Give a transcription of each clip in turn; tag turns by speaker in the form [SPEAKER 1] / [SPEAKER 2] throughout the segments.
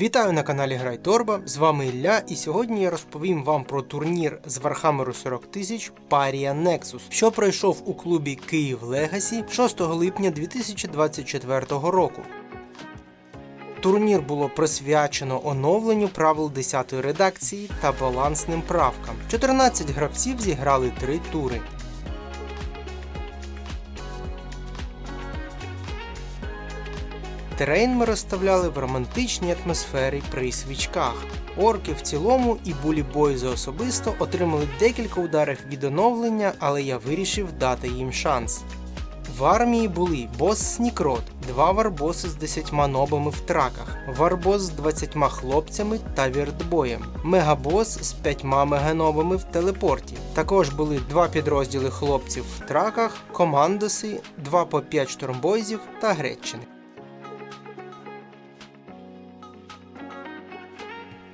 [SPEAKER 1] Вітаю на каналі Грай Торба, з вами Ілля, і сьогодні я розповім вам про турнір з Вархамеру 40 тисяч Paria Nexus, що пройшов у клубі Київ Легасі 6 липня 2024 року. Турнір було присвячено оновленню правил 10-ї редакції та балансним правкам. 14 гравців зіграли 3 тури. Терейн ми розставляли в романтичній атмосфері при свічках. Орки в цілому і булі бойзи особисто отримали декілька ударів від оновлення, але я вирішив дати їм шанс. В армії були бос Снікрот, два варбоси з 10 нобами в траках, варбос з 20 хлопцями та віртбоєм, мегабос з 5 меганобами в телепорті. Також були два підрозділи хлопців в траках, командоси, 2 по 5 штормбойзів та Греччини.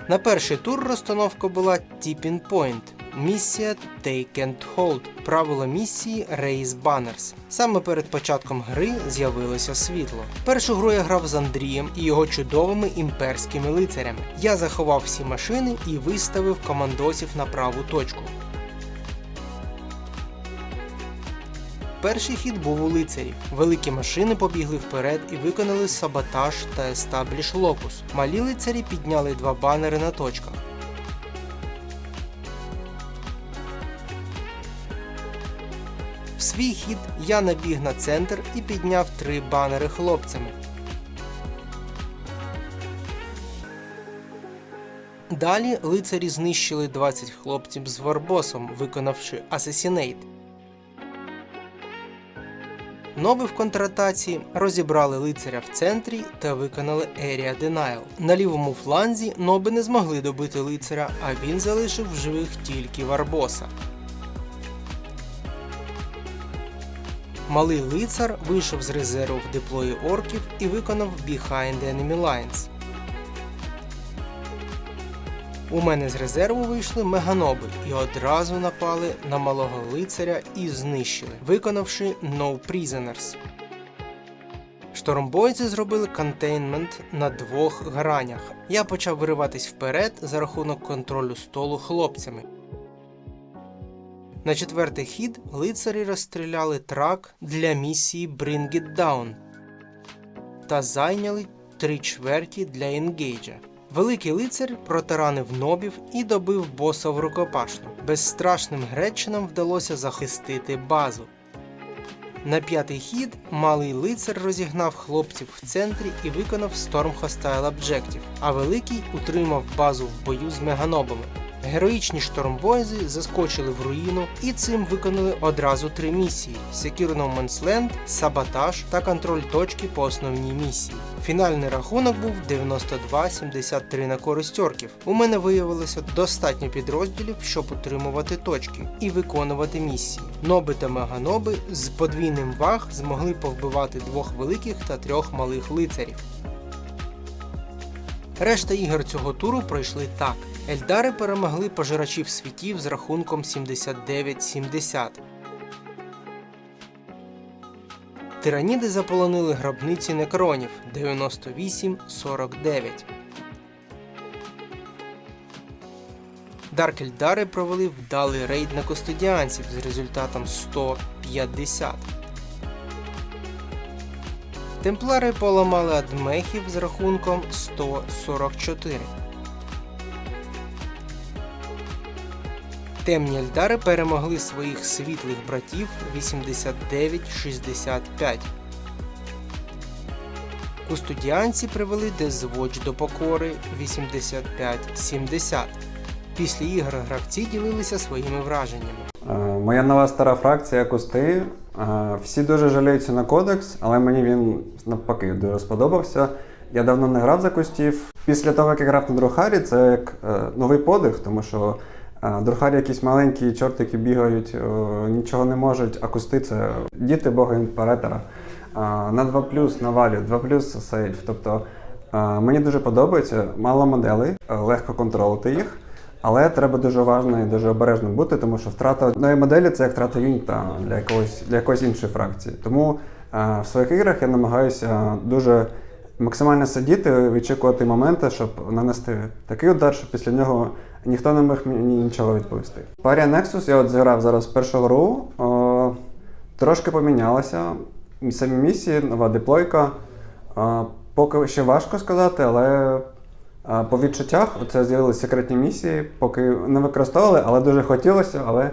[SPEAKER 1] На перший тур розстановка була Tipping Point. Місія Take and Hold. Правило місії Raise Banners. Саме перед початком гри з'явилося світло. Першу гру я грав з Андрієм і його чудовими імперськими лицарями. Я заховав всі машини і виставив командосів на праву точку. Перший хід був у лицарів. Великі машини побігли вперед і виконали саботаж та естабліш локус. Малі лицарі підняли два банери на точках. В свій хід я набіг на центр і підняв три банери хлопцями. Далі лицарі знищили 20 хлопців з варбосом, виконавши Assassinate. Нови в контратаці розібрали лицаря в центрі та виконали Area Denial. На лівому фланзі ноби не змогли добити лицаря, а він залишив в живих тільки Варбоса. Малий лицар вийшов з резерву в деплої орків і виконав Behind Enemy Lines. У мене з резерву вийшли меганоби і одразу напали на малого лицаря і знищили, виконавши No Prisoners. Штормбойці зробили контейнмент на двох гранях. Я почав вириватись вперед за рахунок контролю столу хлопцями. На четвертий хід лицарі розстріляли трак для місії Bring It Down та зайняли три чверті для енгейджа. Великий лицар протаранив нобів і добив боса в рукопашну. Безстрашним гречинам вдалося захистити базу. На п'ятий хід малий лицар розігнав хлопців в центрі і виконав Storm Hostile Objective, а великий утримав базу в бою з меганобами. Героїчні штормбойзи заскочили в руїну і цим виконали одразу три місії: Secure No Саботаж та контроль точки по основній місії. Фінальний рахунок був 92-73 на користь орків. У мене виявилося достатньо підрозділів, щоб утримувати точки і виконувати місії. Ноби та меганоби з подвійним ваг змогли повбивати двох великих та трьох малих лицарів. Решта ігор цього туру пройшли так. Ельдари перемогли пожирачів світів з рахунком 79-70. Тираніди заполонили гробниці некронів 98-49. Даркельдари провели вдалий рейд на костодіанців з результатом 150. Темплари поламали адмехів з рахунком 144. Темні Ельдари перемогли своїх світлих братів 89-65. Кустодіанці привели Дезвоч до покори 85-70. Після ігор гравці ділилися своїми враженнями.
[SPEAKER 2] Е, Моя нова стара фракція Кусти. Е, Всі дуже жаліються на кодекс, але мені він навпаки дуже сподобався. Я давно не грав за кустів. Після того, як я грав на Друхарі, це як е, новий подих, тому що е, Друхарі якісь маленькі чортики бігають, нічого не можуть, а кусти це діти бога імператора. На 2 на валі, 2 сейф. Тобто мені дуже подобається, мало моделей, легко контролити їх. Але треба дуже уважно і дуже обережно бути, тому що втрата одної моделі це як втрата юніта для якогось для якоїсь іншої фракції. Тому е, в своїх іграх я намагаюся дуже максимально сидіти, вичікувати моменти, щоб нанести такий удар, щоб після нього ніхто не міг мені нічого відповісти. Парія Nexus я от зіграв зараз першу гру. О, трошки помінялося. Самі місії, нова деплойка. А, поки ще важко сказати, але по відчуттях це з'явилися секретні місії, поки не використовували, але дуже хотілося, але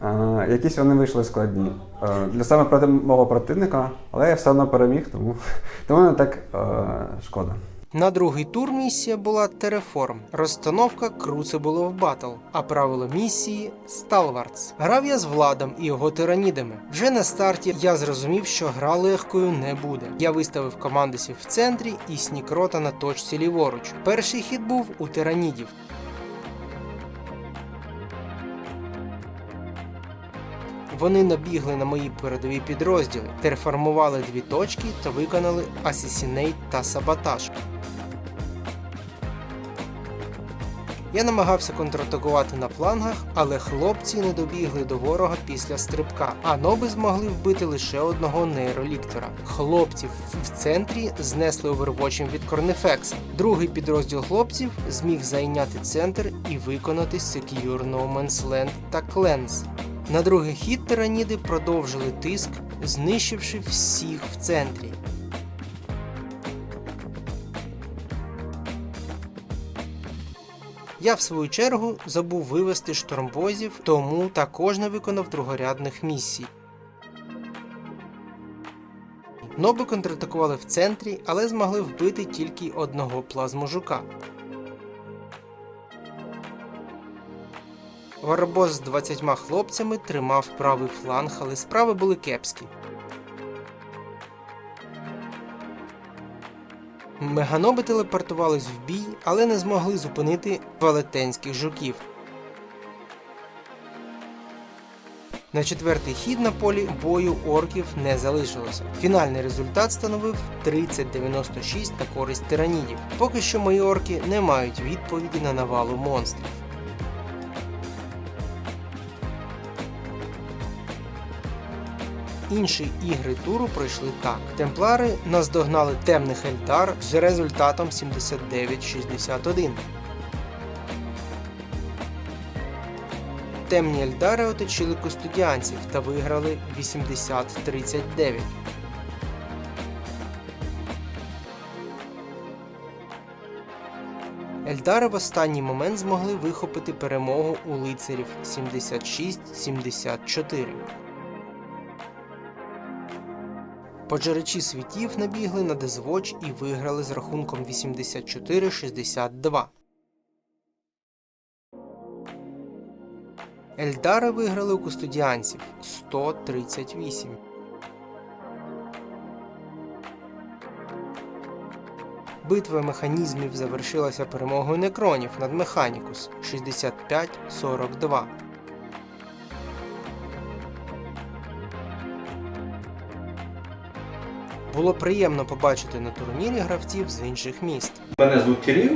[SPEAKER 2] а, якісь вони вийшли складні. А, для саме проти мого противника, але я все одно переміг, тому, тому не так а, шкода.
[SPEAKER 1] На другий тур місія була Тереформ, розстановка Crucible of Battle, а правило місії Stalwarts. Грав я з Владом і його тиранідами. Вже на старті я зрозумів, що гра легкою не буде. Я виставив командосів в центрі і снікрота на точці ліворуч. Перший хід був у тиранідів. Вони набігли на мої передові підрозділи, терформували дві точки та виконали Assassinate та Саботаж. Я намагався контратакувати на флангах, але хлопці не добігли до ворога після стрибка, а ноби змогли вбити лише одного нейроліктора. Хлопців в центрі знесли овервочем від Корнефекса. Другий підрозділ хлопців зміг зайняти центр і виконати Man's Land та Cleanse. На другий хід тираніди продовжили тиск, знищивши всіх в центрі. Я в свою чергу забув вивести штормбозів, тому також не виконав другорядних місій. Ноби контратакували в центрі, але змогли вбити тільки одного плазможука. Варбос з 20 хлопцями тримав правий фланг, але справи були кепські. Меганоби телепортувались в бій, але не змогли зупинити велетенських жуків. На четвертий хід на полі бою орків не залишилося. Фінальний результат становив 30-96 на користь тиранідів. Поки що мої орки не мають відповіді на навалу монстрів. Інші ігри туру пройшли так. Темплари наздогнали темних Ельдар з результатом 79-61. Темні Ельдари оточили кустодіанців та виграли 80-39. Ельдари в останній момент змогли вихопити перемогу у лицарів 76-74. Поджеречі світів набігли на Дезвоч і виграли з рахунком 84-62. Ельдари виграли у кустодіанців 138. Битва механізмів завершилася перемогою некронів над Механікус 65-42. Було приємно побачити на турнірі гравців з інших міст.
[SPEAKER 3] Мене звуть Кирил,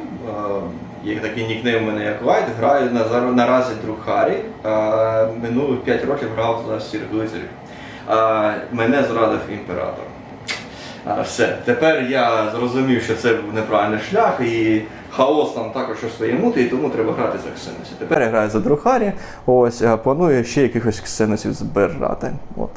[SPEAKER 3] є такий нікнейм у мене як Вайт, граю на, наразі друг Харі. Е, Минулі 5 років грав за сірих лицарів. Е, Мене зрадив імператор. Все, тепер я зрозумів, що це був неправильний шлях і хаос там також у своє мути, і тому треба грати за Ксеносі. Тепер я граю за Друхарі, ось планую ще якихось ксеносів збирати. От.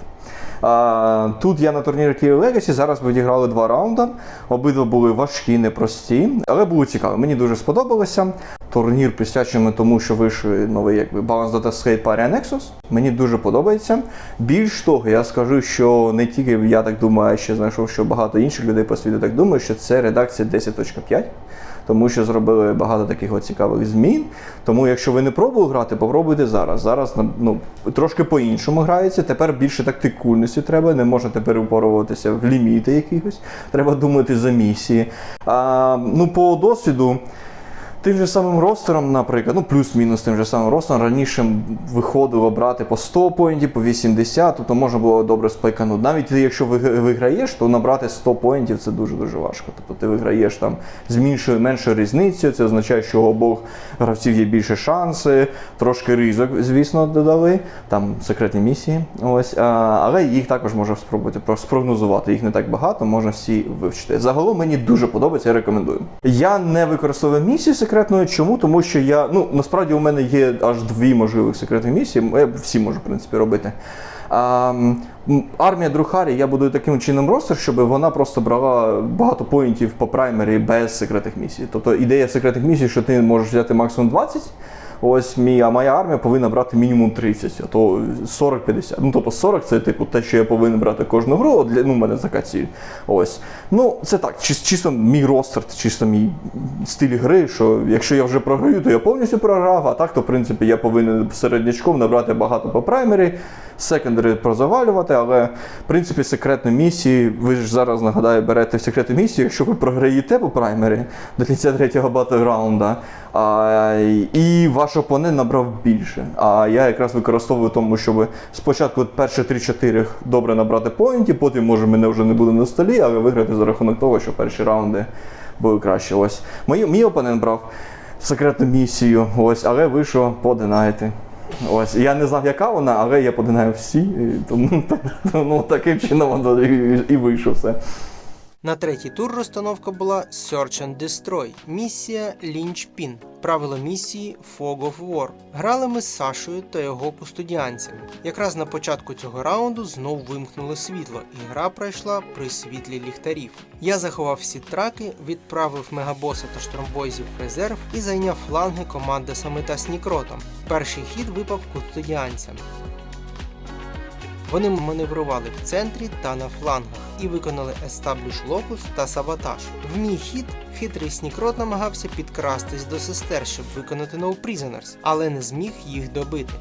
[SPEAKER 3] Тут я на турнірі Київ Легасі. Зараз відіграли два раунди. Обидва були важкі, непрості, але було цікаво. Мені дуже сподобалося. Турнір присвячений тому, що вийшов новий якби Balance Data Scape Aria Nexus. Мені дуже подобається. Більш того, я скажу, що не тільки я так думаю, а ще знайшов, що багато інших людей по світу так думають, що це редакція 10.5 тому що зробили багато таких цікавих змін. Тому, якщо ви не пробували грати, попробуйте зараз. Зараз ну, трошки по-іншому грається. Тепер більше тактикульності треба, не можете перепоруватися в ліміти якихось. Треба думати за місії. А, ну, по досвіду. Тим же самим ростером, наприклад, ну плюс-мінус тим же самим ростером, раніше виходило брати по 100 поінтів, по 80, тобто можна було добре спайканути. Навіть якщо виграєш, то набрати 100 поінтів це дуже-дуже важко. Тобто ти виграєш там з меншою, меншою різницею, це означає, що у обох гравців є більше шанси, трошки ризик, звісно, додали, там секретні місії. Ось, але їх також можна спробувати спрогнозувати. Їх не так багато, можна всі вивчити. Загалом мені дуже подобається, я рекомендую. Я не використовую місію секретної. Чому? Тому що я, ну насправді у мене є аж дві можливих секретні місії. Я всі можу, в принципі, робити. А, армія Друхарі, я буду таким чином ростер, щоб вона просто брала багато поінтів по праймері без секретних місій. Тобто ідея секретних місій, що ти можеш взяти максимум 20. Ось мій, а моя армія повинна брати мінімум 30, а то 40-50. Ну тобто 40 це типу те, що я повинен брати кожну гру. Для ну, у мене така ціль. Ось. Ну, це так, Чи чисто мій ростер, чисто мій стиль гри, що якщо я вже програю, то я повністю програв, а так, то в принципі я повинен середнячком набрати багато по праймері, секондари прозавалювати, але в принципі секретні місії, ви ж зараз нагадаю, берете секретну місію, якщо ви програєте по праймері до кінця третього батлграунда, а, і ваш опонент набрав більше. А я якраз використовую тому, щоб спочатку перші 3-4 добре набрати поінтів, потім може мене вже не буде на столі, але виграти за рахунок того, що перші раунди були краще. Ось мій, мій опонент брав секретну місію, ось, але вийшов по Денайти. Ось я не знав, яка вона, але я подинаю всі, тому ну, таким чином і, і вийшов все.
[SPEAKER 1] На третій тур розстановка була Search and Destroy, місія Лінчпін. Правило місії Fog of War. Грали ми з Сашою та його кустодіанцями. Якраз на початку цього раунду знов вимкнуло світло, і гра пройшла при світлі ліхтарів. Я заховав всі траки, відправив мегабоса та штромбойзів в резерв і зайняв фланги команди Самита з Нікротом. Перший хід випав кустодіанцям. Вони маневрували в центрі та на флангах і виконали Establish Locus та Саботаж. В мій хід хитрий снікрот намагався підкрастись до сестер, щоб виконати No Prisoners, але не зміг їх добити.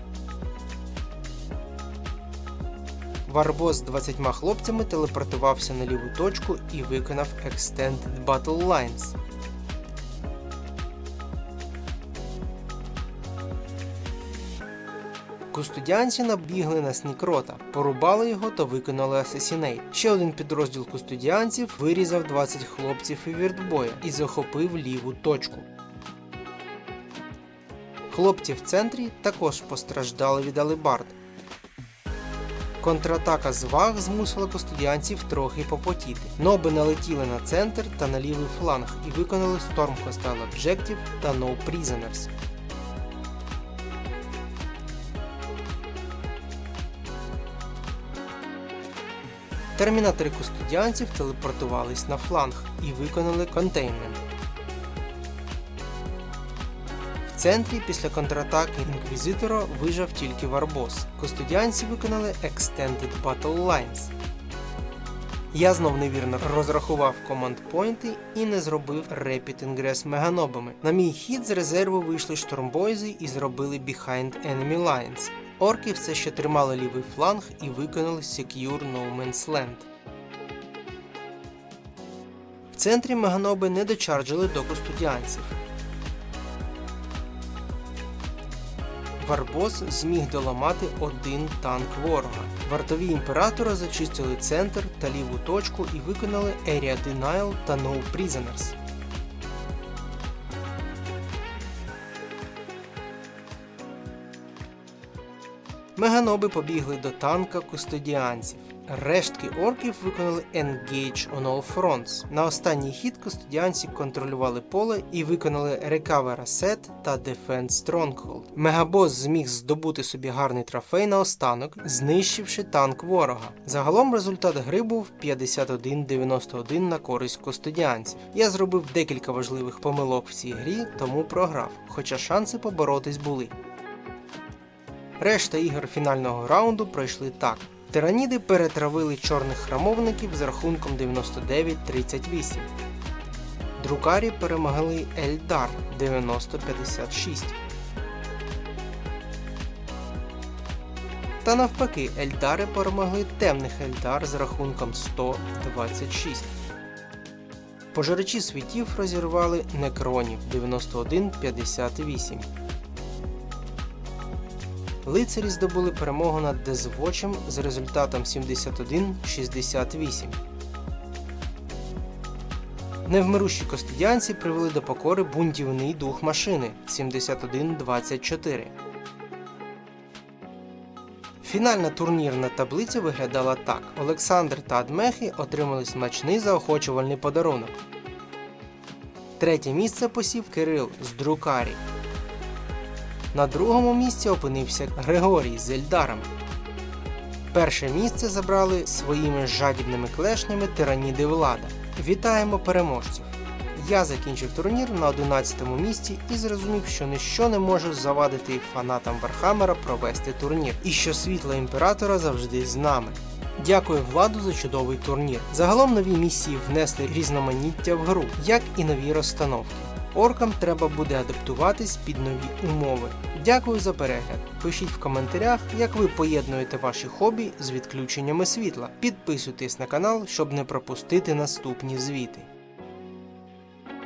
[SPEAKER 1] Варбос з 20 хлопцями телепортувався на ліву точку і виконав Extended Battle Lines. Кустудіанці набігли на снікрота, порубали його та виконали асасінейт. Ще один підрозділ кустудіанців вирізав 20 хлопців і віртбоя і захопив ліву точку. Хлопці в центрі також постраждали від алебард. Контратака з ваг змусила кустудіанців трохи попотіти. Ноби налетіли на центр та на лівий фланг і виконали Storm Hostile Objective та No Prisoners. Термінатори кустодіанців телепортувались на фланг і виконали контейнмент. В центрі після контратаки інквізитора вижив тільки Варбос. Кустодіанці виконали Extended Battle Lines. Я знов невірно розрахував команд-пойнти і не зробив Rapid Ingress меганобами. На мій хід з резерву вийшли штормбойзи і зробили Behind Enemy Lines. Орки все ще тримали лівий фланг і виконали Secure No Man's Land. В центрі меганоби не дочарджили до кустудіанців. Варбос зміг доламати один танк ворога. Вартові імператора зачистили центр та ліву точку і виконали Area Denial та No Prisoners. Меганоби побігли до танка кустодіанців. Рештки орків виконали Engage on all fronts. На останній хід кустодіанці контролювали поле і виконали Recover Asset та Defend Stronghold. Мегабос зміг здобути собі гарний трофей на останок, знищивши танк ворога. Загалом результат гри був 51-91 на користь кустодіанців. Я зробив декілька важливих помилок в цій грі, тому програв, хоча шанси поборотись були. Решта ігор фінального раунду пройшли так. Тираніди перетравили чорних храмовників з рахунком 99-38. Друкарі перемогли Ельдар 90-56. Та навпаки, Ельдари перемогли темних Ельдар з рахунком 100-26. Пожирачі світів розірвали некронів 91-58. Лицарі здобули перемогу над Дезвочем з результатом 71-68. Невмирущі костидіанці привели до покори бунтівний дух машини 71-24. Фінальна турнірна таблиця виглядала так: Олександр та Адмехи отримали смачний заохочувальний подарунок. Третє місце посів Кирил з Друкарі. На другому місці опинився Григорій з Ельдарами. Перше місце забрали своїми жадібними клешнями тираніди влада. Вітаємо переможців! Я закінчив турнір на 11-му місці і зрозумів, що ніщо не може завадити фанатам Вархаммера провести турнір, і що світло імператора завжди з нами. Дякую владу за чудовий турнір. Загалом нові місії внесли різноманіття в гру, як і нові розстановки. Оркам треба буде адаптуватись під нові умови. Дякую за перегляд. Пишіть в коментарях, як ви поєднуєте ваші хобі з відключеннями світла. Підписуйтесь на канал, щоб не пропустити наступні звіти.